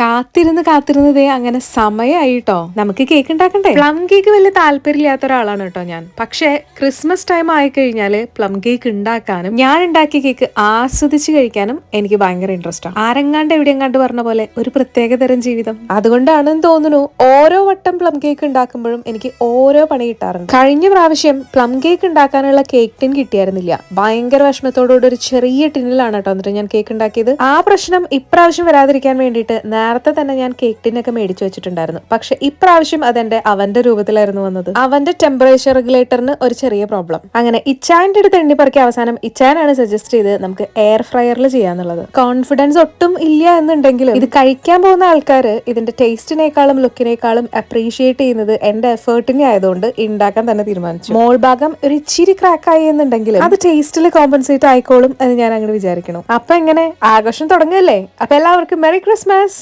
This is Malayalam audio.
കാത്തിരുന്ന് കാത്തിരുന്നതേ അങ്ങനെ സമയമായിട്ടോ നമുക്ക് കേക്ക് ഉണ്ടാക്കണ്ടേ? പ്ലം കേക്ക് വലിയ താല്പര്യമില്ലാത്ത ഒരാളാണ് കേട്ടോ ഞാൻ. പക്ഷേ ക്രിസ്മസ് ടൈം ആയി കഴിഞ്ഞാൽ പ്ലം കേക്ക് ഉണ്ടാക്കാനും ഞാൻ ഉണ്ടാക്കിയ കേക്ക് ആസ്വദിച്ച് കഴിക്കാനും എനിക്ക് ഭയങ്കര ഇൻട്രസ്റ്റ് ആണ് ആരെങ്ങാണ്ട് എവിടെയെങ്ങാണ്ട് പറഞ്ഞ പോലെ ഒരു പ്രത്യേക തരം ജീവിതം. അതുകൊണ്ടാണെന്ന് തോന്നുന്നു ഓരോ വട്ടം പ്ലം കേക്ക് ഉണ്ടാക്കുമ്പോഴും എനിക്ക് ഓരോ പണി കിട്ടാറുണ്ട്. കഴിഞ്ഞ പ്രാവശ്യം പ്ലം കേക്ക് ഉണ്ടാക്കാനുള്ള കേക്ക് ടിൻ കിട്ടിയായിരുന്നില്ല. ഭയങ്കര വിഷമത്തോടുകൂടി ഒരു ചെറിയ ടിന്നിലാണ് കേട്ടോ എന്നിട്ട് ഞാൻ കേക്ക് ഉണ്ടാക്കിയത്. ആ പ്രശ്നം ഇപ്രാവശ്യം വരാതിരിക്കാൻ വേണ്ടിയിട്ട് നേരത്തെ തന്നെ ഞാൻ കേക്ക് ടിന്നൊക്കെ മേടിച്ചു വെച്ചിട്ടുണ്ടായിരുന്നു. പക്ഷെ ഇപ്രാവശ്യം അതെന്റെ അവന്റെ രൂപത്തിലായിരുന്നു വന്നത്. അവന്റെ ടെമ്പറേച്ചർ റെഗുലേറ്ററിന് ഒരു ചെറിയ പ്രോബ്ലം അങ്ങനെ ഇച്ചാന്റെ അടുത്ത് എണ്ണിപ്പറക്കി അവസാനം ഇച്ചാനാണ് സജസ്റ്റ് ചെയ്ത് നമുക്ക് എയർ ഫ്രയറിൽ ചെയ്യാന്നുള്ളത്. കോൺഫിഡൻസ് ഒട്ടും ഇല്ല എന്നുണ്ടെങ്കിലും ഇത് കഴിക്കാൻ പോകുന്ന ആൾക്കാർ ഇതിന്റെ ടേസ്റ്റിനേക്കാളും ലുക്കിനേക്കാളും അപ്രീഷിയേറ്റ് ചെയ്യുന്നത് എന്റെ എഫേർട്ടിനെ ആയതുകൊണ്ട് ഉണ്ടാക്കാൻ തന്നെ തീരുമാനിച്ചു. മോൾ ഭാഗം ഒരു ഇച്ചിരി ക്രാക്ക് ആയി എന്നുണ്ടെങ്കിലും അത് ടേസ്റ്റിൽ കോമ്പൻസേറ്റ് ആയിക്കോളും എന്ന് ഞാൻ അങ്ങനെ വിചാരിക്കണം അപ്പൊ എങ്ങനെ? ആഘോഷം തുടങ്ങല്ലേ അപ്പൊ എല്ലാവർക്കും മെറി ക്രിസ്മസ്